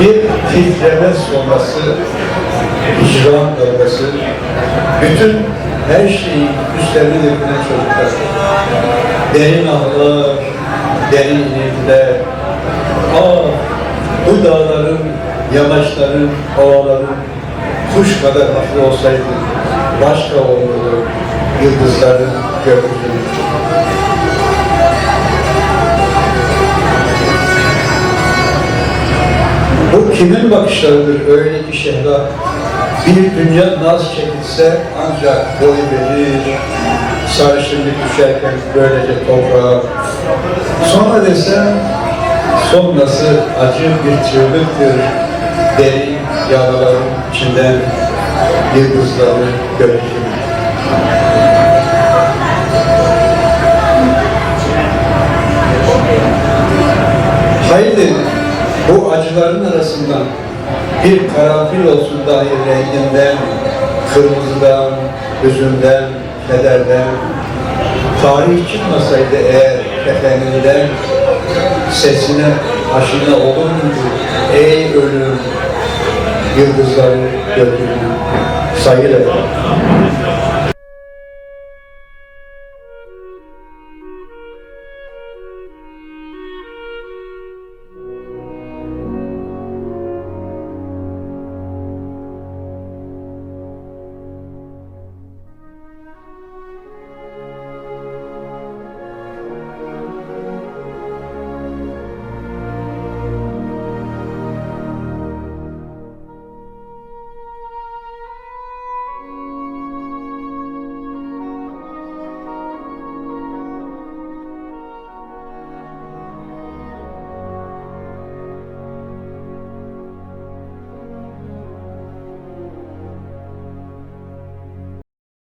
Bir titreme sonrası, hicran dalgası, bütün her şeyi üstlerine dökülen çocuklar. Derin ağlar, derin iniltiler. Ah, bu dağların, yamaçların, ovaların kuş kadar hafif olsaydı başka olurdu yıldızların gökyüzünü. Kimin bakışlarıdır öyle ki şehla bir dünya naz çekilse ancak boy verir, sarışınlık düşerken böylece toprağa. Sonra desem sonrası acı bir çığlıktır, derin yaraların içinden yıldızları görüşüm. Haydi bu acıların arasından bir karanfil olsun dahi renginden, kırmızıdan, hüzünden, kederden, tarih çıkmasaydı eğer kefeninden, sesine aşina olur muydu? Ey ölüm, yıldızları gökyüzünü efendim.